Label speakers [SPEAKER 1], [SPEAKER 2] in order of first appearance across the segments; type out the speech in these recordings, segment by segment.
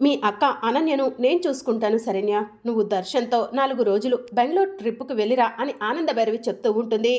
[SPEAKER 1] మీ అక్క అనన్యను నేను చూసుకుంటాను శరణ్య. నువ్వు దర్శన్తో నాలుగు రోజులు బెంగళూరు ట్రిప్కు వెళ్ళిరా అని ఆనందభైరవి చెప్తూ ఉంటుంది.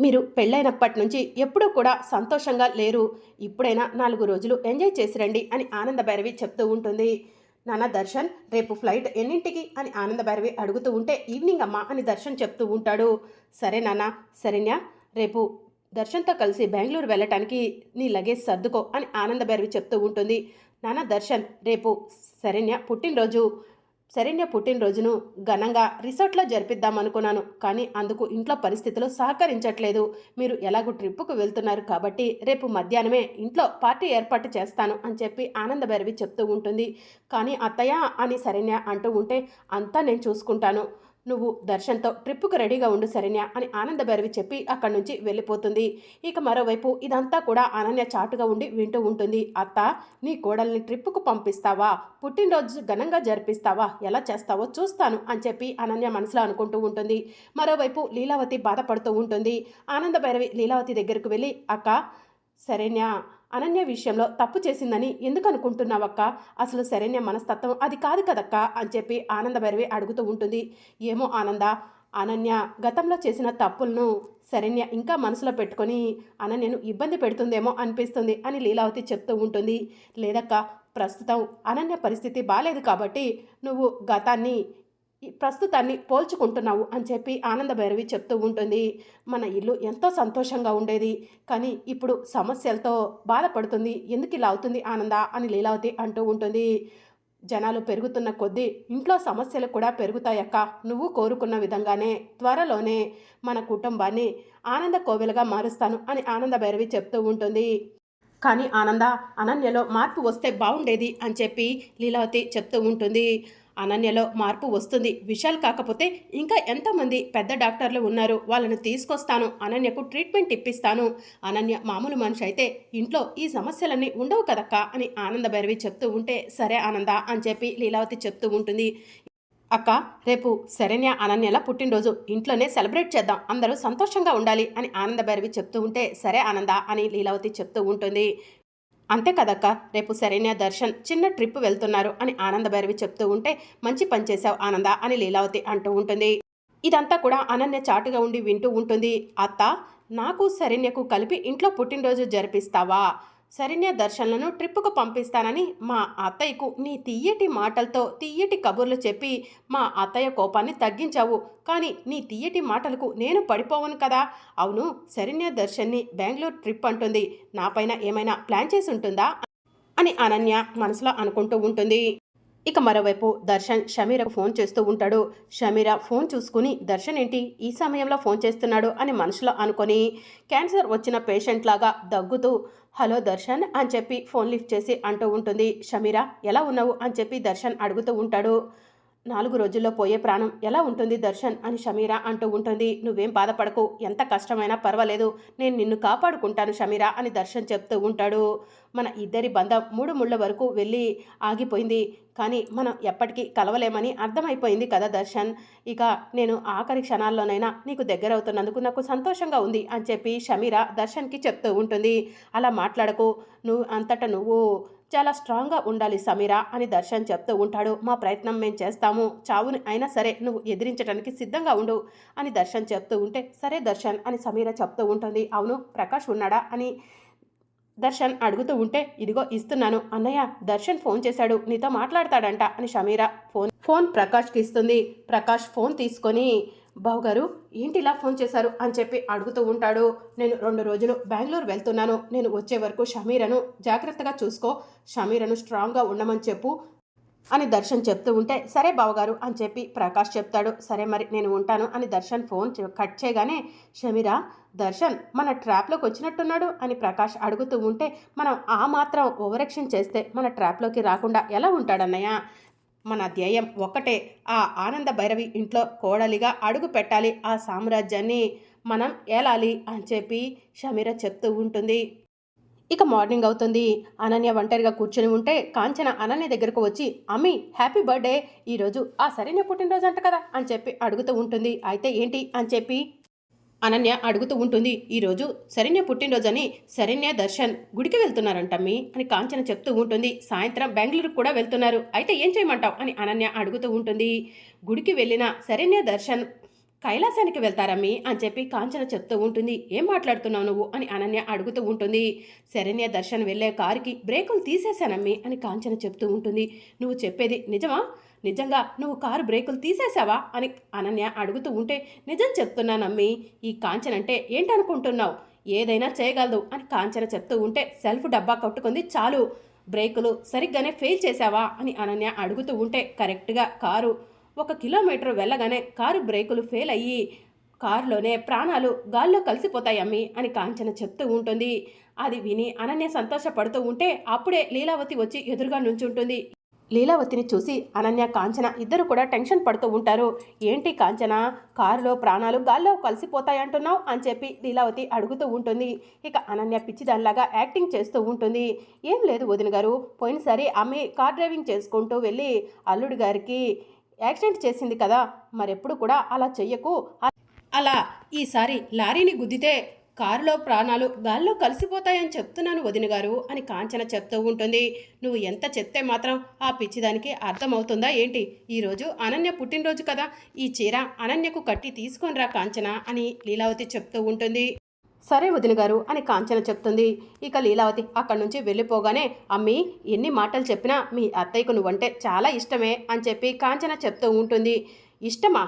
[SPEAKER 1] మీరు పెళ్ళైనప్పటి నుంచి ఎప్పుడూ కూడా సంతోషంగా లేరు. ఇప్పుడైనా నాలుగు రోజులు ఎంజాయ్ చేసి రండి అని ఆనందభైరవి చెప్తూ ఉంటుంది. నాన్న దర్శన్ రేపు ఫ్లైట్ ఎన్నింటికి? అని ఆనందభైరవి అడుగుతూ ఉంటే ఈవినింగ్ అమ్మా అని దర్శన్ చెప్తూ ఉంటాడు. సరే నాన్న శరణ్య రేపు దర్శన్తో కలిసి బెంగళూరు వెళ్ళటానికి నీ లగేజ్ సర్దుకో అని ఆనందభైరవి చెప్తూ ఉంటుంది. నాన్న దర్శన్ రేపు శరణ్య పుట్టినరోజు. శరణ్య పుట్టినరోజును ఘనంగా రిసార్ట్లో జరిపిద్దాం అనుకున్నాను కానీ అందుకు ఇంట్లో పరిస్థితులు సహకరించట్లేదు. మీరు ఎలాగో ట్రిప్పుకు వెళ్తున్నారు కాబట్టి రేపు మధ్యాహ్నమే ఇంట్లో పార్టీ ఏర్పాటు చేస్తాను అని చెప్పి ఆనందభైరవి చెప్తూ ఉంటుంది. కానీ అత్తయ్య అని శరణ్య అంటూ ఉంటే అంతా నేను చూసుకుంటాను. నువ్వు దర్శన్తో ట్రిప్పుకు రెడీగా ఉండు శరణ్య అని ఆనందభైరవి చెప్పి అక్కడి నుంచి వెళ్ళిపోతుంది. ఇక మరోవైపు ఇదంతా కూడా అనన్య చాటుగా ఉండి వింటూ ఉంటుంది. అత్త నీ కోడల్ని ట్రిప్పుకు పంపిస్తావా? పుట్టినరోజు ఘనంగా జరిపిస్తావా? ఎలా చేస్తావో చూస్తాను అని చెప్పి అనన్య మనసులో అనుకుంటూ ఉంటుంది. మరోవైపు లీలావతి బాధపడుతూ ఉంటుంది. ఆనందభైరవి లీలావతి దగ్గరకు వెళ్ళి అక్క శరణ్య అనన్య విషయంలో తప్పు చేసిందని ఎందుకు అనుకుంటున్నావక్క అసలు శరణ్య మనస్తత్వం అది కాదు కదక్క? అని చెప్పి ఆనందభైరవి అడుగుతూ ఉంటుంది. ఏమో ఆనంద అనన్య గతంలో చేసిన తప్పులను శరణ్య ఇంకా మనసులో పెట్టుకొని అనన్యను ఇబ్బంది పెడుతుందేమో అనిపిస్తుంది అని లీలావతి చెప్తూ ఉంటుంది. లేదక్క ప్రస్తుతం అనన్య పరిస్థితి బాగాలేదు కాబట్టి నువ్వు గతాన్ని ప్రస్తుతాన్ని పోల్చుకుంటున్నావు అని చెప్పి ఆనంద భైరవి చెప్తూ ఉంటుంది. మన ఇల్లు ఎంతో సంతోషంగా ఉండేది. కానీ ఇప్పుడు సమస్యలతో బాధపడుతుంది. ఎందుకు ఇలా అవుతుంది ఆనంద అని లీలావతి అంటూ ఉంటుంది. జనాలు పెరుగుతున్న కొద్దీ ఇంట్లో సమస్యలు కూడా పెరుగుతాయక్క నువ్వు కోరుకున్న విధంగానే త్వరలోనే మన కుటుంబాన్ని ఆనంద కోవెలుగా మారుస్తాను అని ఆనంద భైరవి చెప్తూ ఉంటుంది. కానీ ఆనంద అనన్యలో మార్పు వస్తే బాగుండేది అని చెప్పి లీలావతి చెప్తూ ఉంటుంది. అనన్యలో మార్పు వస్తుంది. విశాల్ కాకపోతే ఇంకా ఎంతమంది పెద్ద డాక్టర్లు ఉన్నారు? వాళ్ళని తీసుకొస్తాను. అనన్యకు ట్రీట్మెంట్ ఇప్పిస్తాను. అనన్య మామూలు మనిషి అయితే ఇంట్లో ఈ సమస్యలన్నీ ఉండవు కదక్క అని ఆనంద భైరవి చెప్తూ ఉంటే సరే ఆనంద అని చెప్పి లీలావతి చెప్తూ ఉంటుంది. అక్క రేపు శరణ్య అనన్యల పుట్టినరోజు. ఇంట్లోనే సెలబ్రేట్ చేద్దాం. అందరూ సంతోషంగా ఉండాలి అని ఆనంద భైరవి చెప్తూ ఉంటే సరే ఆనంద అని లీలావతి చెప్తూ ఉంటుంది. అంతే కదక్క రేపు శరణ్య దర్శన్ చిన్న ట్రిప్ వెళ్తున్నారు అని ఆనంద భైరవి చెప్తూ ఉంటే మంచి పని చేశావు ఆనంద అని లీలావతి అంటూ ఉంటుంది. ఇదంతా కూడా అనన్య చాటుగా ఉండి వింటూ ఉంటుంది. అత్త నాకు శరణ్యకు కలిపి ఇంట్లో పుట్టినరోజు జరిపిస్తావా? శరణ్య దర్శన్లను ట్రిప్పుకు పంపిస్తానని మా అత్తయ్యకు నీ తీయటి మాటలతో తీయటి కబుర్లు చెప్పి మా అత్తయ్య కోపాన్ని తగ్గించావు. కానీ నీ తీయటి మాటలకు నేను పడిపోవను కదా. అవును శరణ్య దర్శన్ని బెంగళూరు ట్రిప్ అంటుంది. నాపైన ఏమైనా ప్లాన్ చేసి ఉంటుందా? అని అనన్య మనసులో అనుకుంటూ ఉంటుంది. ఇక మరోవైపు దర్శన్ షమీరకు ఫోన్ చేస్తూ ఉంటాడు. షమీర ఫోన్ చూసుకుని దర్శన్ ఏంటి? ఈ సమయంలో ఫోన్ చేస్తున్నాడు అని మనసులో అనుకొని క్యాన్సర్ వచ్చిన పేషెంట్ లాగా దగ్గుతూ హలో దర్శన్ అని చెప్పి ఫోన్ లిఫ్ట్ చేసి అంటూ ఉంటుంది. షమీర ఎలా ఉన్నావు? అని చెప్పి దర్శన్ అడుగుతూ ఉంటాడు. నాలుగు రోజుల్లో పోయే ప్రాణం ఎలా ఉంటుంది దర్శన్ అని షమీరా అంటూ ఉంటుంది. నువ్వేం బాధపడకు ఎంత కష్టమైనా పర్వాలేదు నేను నిన్ను కాపాడుకుంటాను షమీరా అని దర్శన్ చెప్తూ ఉంటాడు. మన ఇద్దరి బంధం మూడు ముళ్ళ వరకు వెళ్ళి ఆగిపోయింది. కానీ మనం ఎప్పటికీ కలవలేమని అర్థమైపోయింది కదా దర్శన్. ఇక నేను ఆఖరి క్షణాల్లోనైనా నీకు దగ్గర అవుతున్నందుకు నాకు సంతోషంగా ఉంది అని చెప్పి షమీరా దర్శన్కి చెప్తూ ఉంటుంది. అలా మాట్లాడకు నువ్వు అంతటా నువ్వు చాలా స్ట్రాంగ్గా ఉండాలి సమీరా అని దర్శన్ చెప్తూ ఉంటాడు. మా ప్రయత్నం మేము చేస్తాము. చావుని అయినా సరే నువ్వు ఎదిరించడానికి సిద్ధంగా ఉండు అని దర్శన్ చెప్తూ ఉంటే సరే దర్శన్ అని సమీర చెప్తూ ఉంటుంది. అవును ప్రకాష్ ఉన్నాడా? అని దర్శన్ అడుగుతూ ఉంటే ఇదిగో ఇస్తున్నాను. అన్నయ్య దర్శన్ ఫోన్ చేశాడు. నీతో మాట్లాడతాడంట అని షమీరా ఫోన్ ఫోన్ ప్రకాష్కి ఇస్తుంది. ప్రకాష్ ఫోన్ తీసుకొని బావగారు ఏంటి ఇలా ఫోన్ చేశారు అని చెప్పి అడుగుతూ ఉంటాడు. నేను రెండు రోజులు బెంగళూరు వెళ్తున్నాను. నేను వచ్చే వరకు షమీరను జాగ్రత్తగా చూసుకో. షమీరను స్ట్రాంగ్గా ఉండమని చెప్పు అని దర్శన్ చెప్తూ ఉంటే సరే బావగారు అని చెప్పి ప్రకాష్ చెప్తాడు. సరే మరి నేను ఉంటాను అని దర్శన్ ఫోన్ కట్ చేయగానే షమీరా దర్శన్ మన ట్రాప్లోకి వచ్చినట్టున్నాడు అని ప్రకాష్ అడుగుతూ ఉంటే మనం ఆ మాత్రం ఓవరక్షన్ చేస్తే మన ట్రాప్లోకి రాకుండా ఎలా ఉంటాడన్నయ్య? మన ధ్యేయం ఒక్కటే. ఆ ఆనంద భైరవి ఇంట్లో కోడలిగా అడుగు పెట్టాలి. ఆ సామ్రాజ్యాన్ని మనం ఏలాలి అని చెప్పి షమీర చెప్తూ ఉంటుంది. ఇక మార్నింగ్ అవుతుంది. అనన్య ఒంటరిగా కూర్చొని ఉంటే కాంచన అనన్య దగ్గరకు వచ్చి అమ్మి హ్యాపీ బర్త్డే. ఈరోజు ఆ సరైన పుట్టినరోజు అంట కదా? అని చెప్పి అడుగుతూ ఉంటుంది. అయితే ఏంటి? అని చెప్పి అనన్య అడుగుతూ ఉంటుంది. ఈరోజు శరణ్య పుట్టినరోజని శరణ్య దర్శన్ గుడికి వెళ్తున్నారంటమ్మి అని కాంచన చెప్తూ ఉంటుంది. సాయంత్రం బెంగళూరుకు కూడా వెళ్తున్నారు. అయితే ఏం చేయమంటావు అని అనన్య అడుగుతూ ఉంటుంది. గుడికి వెళ్ళిన శరణ్య దర్శన్ కైలాసానికి వెళ్తారమ్మి అని చెప్పి కాంచన చెప్తూ ఉంటుంది. ఏం మాట్లాడుతున్నావు నువ్వు అని అనన్య అడుగుతూ ఉంటుంది. శరణ్య దర్శన్ వెళ్ళే కారుకి బ్రేకులు తీసేశానమ్మి అని కాంచన చెప్తూ ఉంటుంది. నువ్వు చెప్పేది నిజమా? నిజంగా నువ్వు కారు బ్రేకులు తీసేశావా అని అనన్య అడుగుతూ ఉంటే నిజం చెప్తున్నానమ్మి ఈ కాంచన అంటే ఏంటనుకుంటున్నావు? ఏదైనా చేయగలదు అని కాంచన చెప్తూ ఉంటే సెల్ఫ్ డబ్బా కట్టుకుంది చాలు. బ్రేకులు సరిగ్గానే ఫెయిల్ చేశావా అని అనన్య అడుగుతూ ఉంటే కరెక్ట్గా కారు ఒక కిలోమీటర్ వెళ్ళగానే కారు బ్రేకులు ఫెయిల్ అయ్యి కారులోనే ప్రాణాలు గాల్లో కలిసిపోతాయమ్మి అని కాంచన చెప్తూ ఉంటుంది. అది విని అనన్య సంతోషపడుతూ ఉంటే అప్పుడే లీలావతి వచ్చి ఎదురుగా నుంచుంటుంది. లీలావతిని చూసి అనన్య కాంచన ఇద్దరు కూడా టెన్షన్ పడుతూ ఉంటారు. ఏంటి కాంచన? కారులో ప్రాణాలు గాల్లో కలిసిపోతాయంటున్నావు అని చెప్పి లీలావతి అడుగుతూ ఉంటుంది. ఇక అనన్య పిచ్చిదానిలాగా యాక్టింగ్ చేస్తూ ఉంటుంది. ఏం లేదు వదిన గారు పోయినసారి ఆమె కార్ డ్రైవింగ్ చేసుకుంటూ వెళ్ళి అల్లుడి గారికి యాక్సిడెంట్ చేసింది కదా మరెప్పుడు కూడా అలా చెయ్యకు. అలా ఈసారి లారీని గుద్దితే కారులో ప్రాణాలు గాల్లో కలిసిపోతాయని చెప్తున్నాను వదిన గారు అని కాంచన చెప్తూ ఉంటుంది. నువ్వు ఎంత చెప్తే మాత్రం ఆ పిచ్చిదానికి అర్థమవుతుందా ఏంటి? ఈరోజు అనన్య పుట్టినరోజు కదా. ఈ చీర అనన్యకు కట్టి తీసుకొనిరా కాంచన అని లీలావతి చెప్తూ ఉంటుంది. సరే వదిన గారు అని కాంచన చెప్తుంది. ఇక లీలావతి అక్కడి నుంచి వెళ్ళిపోగానే అమ్మి ఎన్ని మాటలు చెప్పినా మీ అత్తయ్యకు నువ్వంటే చాలా ఇష్టమే అని చెప్పి కాంచన చెప్తూ ఉంటుంది. ఇష్టమా?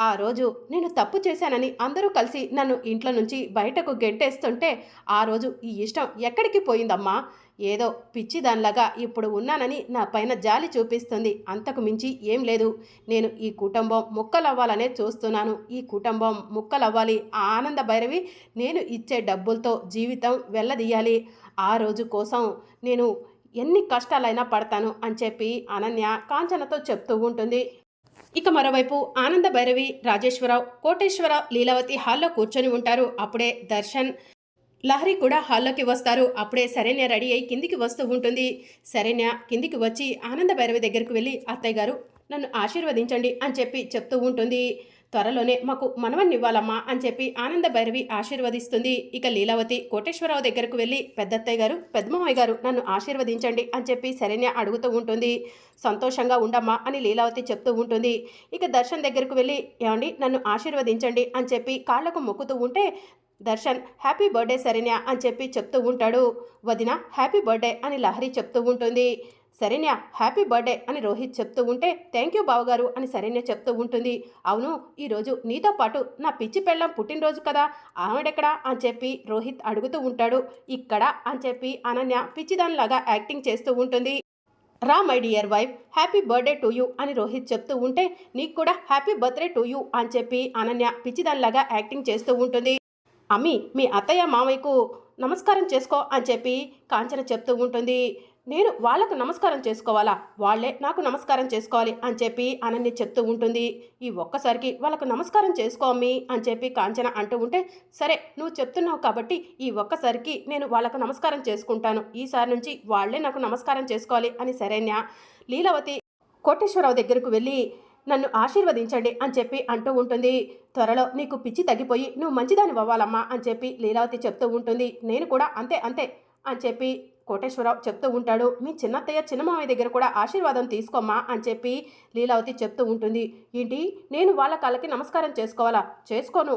[SPEAKER 1] ఆ రోజు నేను తప్పు చేశానని అందరూ కలిసి నన్ను ఇంట్లో నుంచి బయటకు గెంటేస్తుంటే ఆ రోజు ఈ ఇష్టం ఎక్కడికి పోయిందమ్మా? ఏదో పిచ్చి దానిలాగా ఇప్పుడు ఉన్నానని నా పైన జాలి చూపిస్తుంది. అంతకు మించి ఏం లేదు. నేను ఈ కుటుంబం ముక్కలవ్వాలనే చూస్తున్నాను. ఈ కుటుంబం ముక్కలవ్వాలి. ఆ ఆనంద భైరవి నేను ఇచ్చే డబ్బులతో జీవితం వెళ్ళదీయాలి. ఆ రోజు కోసం నేను ఎన్ని కష్టాలైనా పడతాను అని చెప్పి అనన్య కాంచనతో చెప్తూ ఉంటుంది. ఇక మరోవైపు ఆనంద భైరవి రాజేశ్వరరావు కోటేశ్వరరావు లీలావతి హాల్లో కూర్చొని ఉంటారు. అప్పుడే దర్శన్ లహరి కూడా హాల్లోకి వస్తారు. అప్పుడే శరణ్య రెడీ అయి కిందికి వస్తూ ఉంటుంది. శరణ్య కిందికి వచ్చి ఆనంద భైరవి దగ్గరికి వెళ్ళి అత్తయ్య గారు నన్ను ఆశీర్వదించండి అని చెప్పి చెప్తూ ఉంటుంది. త్వరలోనే మాకు మనవన్ని ఇవ్వాలమ్మా అని చెప్పి ఆనంద భైరవి ఆశీర్వదిస్తుంది. ఇక లీలావతి కోటేశ్వరరావు దగ్గరకు వెళ్ళి పెద్దత్తయ్య గారు పెద్దమ్మాయి గారు నన్ను ఆశీర్వదించండి అని చెప్పి శరణ్య అడుగుతూ ఉంటుంది. సంతోషంగా ఉండమ్మా అని లీలావతి చెప్తూ ఉంటుంది. ఇక దర్శన్ దగ్గరకు వెళ్ళి ఏమండి నన్ను ఆశీర్వదించండి అని చెప్పి కాళ్ళకు మొక్కుతూ ఉంటే దర్శన్ హ్యాపీ బర్త్డే శరణ్య అని చెప్పి చెప్తూ ఉంటాడు. వదిన హ్యాపీ బర్త్డే అని లహరి చెప్తూ ఉంటుంది. శరణ్య హ్యాపీ బర్త్డే అని రోహిత్ చెప్తూ ఉంటే థ్యాంక్ యూ బావగారు అని శరణ్య చెప్తూ ఉంటుంది. అవును ఈరోజు నీతో పాటు నా పిచ్చి పెళ్ళం పుట్టినరోజు కదా ఆవిడెక్కడా అని చెప్పి రోహిత్ అడుగుతూ ఉంటాడు. ఇక్కడ అని చెప్పి అనన్య పిచ్చిదానిలాగా యాక్టింగ్ చేస్తూ ఉంటుంది. రా my dear wife happy birthday to you అని రోహిత్ చెప్తూ ఉంటే నీకు కూడా హ్యాపీ బర్త్డే టు యూ అని చెప్పి అనన్య పిచ్చిదానిలాగా యాక్టింగ్ చేస్తూ ఉంటుంది. అమ్మి మీ అత్తయ్య మామయ్యకు నమస్కారం చేసుకో అని చెప్పి కాంచన చెప్తూ ఉంటుంది. నేను వాళ్ళకు నమస్కారం చేసుకోవాలా? వాళ్ళే నాకు నమస్కారం చేసుకోవాలి అని చెప్పి అనన్య చెప్తూ ఉంటుంది. ఈ ఒక్కసారికి వాళ్ళకు నమస్కారం చేసుకోమి అని చెప్పి కాంచన అంటూ ఉంటే సరే నువ్వు చెప్తున్నావు కాబట్టి ఈ ఒక్కసారికి నేను వాళ్ళకు నమస్కారం చేసుకుంటాను. ఈసారి నుంచి వాళ్ళే నాకు నమస్కారం చేసుకోవాలి అని శరణ్య లీలావతి కోటేశ్వరరావు దగ్గరకు వెళ్ళి నన్ను ఆశీర్వదించండి అని చెప్పి అంటూ ఉంటుంది. త్వరలో నీకు పిచ్చి తగ్గిపోయి నువ్వు మంచిదాని అవ్వాలమ్మా అని చెప్పి లీలావతి చెప్తూ ఉంటుంది. నేను కూడా అంతే అంతే అని చెప్పి కోటేశ్వరరావు చెప్తూ ఉంటాడు మీ చిన్నత్తయ్య చిన్నమామయ్య దగ్గర కూడా ఆశీర్వాదం తీసుకోమ్మా అని చెప్పి లీలావతి చెప్తూ ఉంటుంది. ఏంటి? నేను వాళ్ళ కాళ్ళకి నమస్కారం చేసుకోవాలా? చేసుకోను.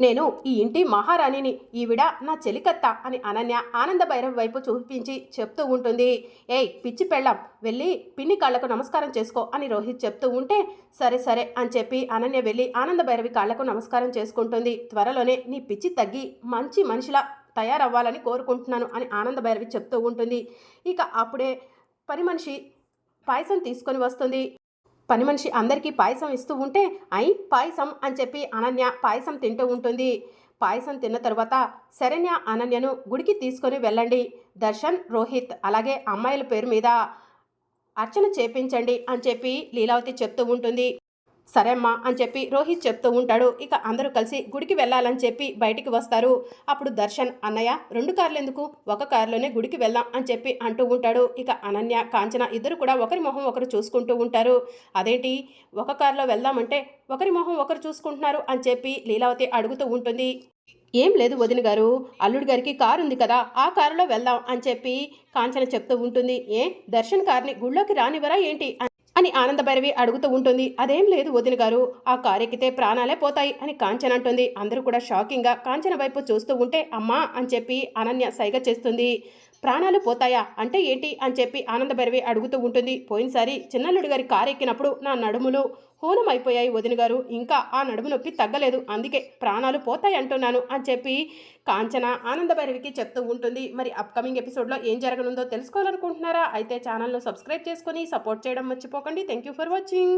[SPEAKER 1] నేను ఈ ఇంటి మహారాణిని ఈవిడ నా చెలికత్త అని అనన్య ఆనంద భైరవ్ వైపు చూపించి చెప్తూ ఉంటుంది. ఏయ్ పిచ్చి పెళ్ళం. వెళ్ళి పిన్ని కాళ్ళకు నమస్కారం చేసుకో అని రోహిత్ చెప్తూ ఉంటే సరే సరే అని చెప్పి అనన్య వెళ్ళి ఆనంద భైరవి కాళ్ళకు నమస్కారం చేసుకుంటుంది. త్వరలోనే నీ పిచ్చి తగ్గి మంచి మనిషిలా తయారవ్వాలని కోరుకుంటున్నాను అని ఆనంద భైరవి చెప్తూ ఉంటుంది. ఇక అప్పుడే పని మనిషి పాయసం తీసుకొని వస్తుంది. పని మనిషి అందరికీ పాయసం ఇస్తూ ఉంటే ఐ పాయసం అని చెప్పి అనన్య పాయసం తింటూ ఉంటుంది. పాయసం తిన్న తర్వాత శరణ్య అనన్యను గుడికి తీసుకొని వెళ్ళండి. దర్శన్ రోహిత్ అలాగే అమ్మాయిల పేరు మీద అర్చన చేపించండి అని చెప్పి లీలావతి చెప్తూ ఉంటుంది. సరే అమ్మా అని చెప్పి రోహిత్ చెప్తూ ఉంటాడు. ఇక అందరూ కలిసి గుడికి వెళ్ళాలని చెప్పి బయటికి వస్తారు. అప్పుడు దర్శన్ అన్నయ్య రెండు కార్లు ఎందుకు? ఒక కారులోనే గుడికి వెళ్దాం అని చెప్పి అంటూ ఉంటాడు. ఇక అనన్య కాంచన ఇద్దరు కూడా ఒకరి మొహం ఒకరు చూసుకుంటూ ఉంటారు. అదేంటి? ఒక కారులో వెళ్దామంటే ఒకరి మొహం ఒకరు చూసుకుంటున్నారు అని చెప్పి లీలావతి అడుగుతూ ఉంటుంది. ఏం లేదు వదిన గారు అల్లుడి గారికి కారు ఉంది కదా ఆ కారులో వెళ్దాం అని చెప్పి కాంచన చెప్తూ ఉంటుంది. ఏ? దర్శన్ కార్ని గుళ్ళోకి రానివరా ఏంటి? అని ఆనందభైరవి అడుగుతూ ఉంటుంది. అదేం లేదు వదిన గారు ఆ కారు ఎక్కితే ప్రాణాలే పోతాయి అని కాంచన అంటుంది. అందరూ కూడా షాకింగ్గా కాంచన వైపు చూస్తూ ఉంటే అమ్మా అని చెప్పి అనన్య సైగ చేస్తుంది. ప్రాణాలు పోతాయా? అంటే ఏంటి? అని చెప్పి ఆనందభైరవి అడుగుతూ ఉంటుంది. పోయినసారి చిన్నల్లుడి గారి కారు ఎక్కినప్పుడు నా నడుములు హూనమైపోయాయి అయిపోయాయి వదిన గారు. ఇంకా ఆ నడుము నొప్పి తగ్గలేదు. అందుకే ప్రాణాలు పోతాయి అంటున్నాను అని చెప్పి కాంచన ఆనందభైరవికి చెప్తూ ఉంటుంది. మరి అప్కమింగ్ ఎపిసోడ్లో ఏం జరగనుందో తెలుసుకోవాలనుకుంటున్నారా? అయితే ఛానల్ను సబ్స్క్రైబ్ చేసుకొని సపోర్ట్ చేయడం మర్చిపోకండి. Thank you for watching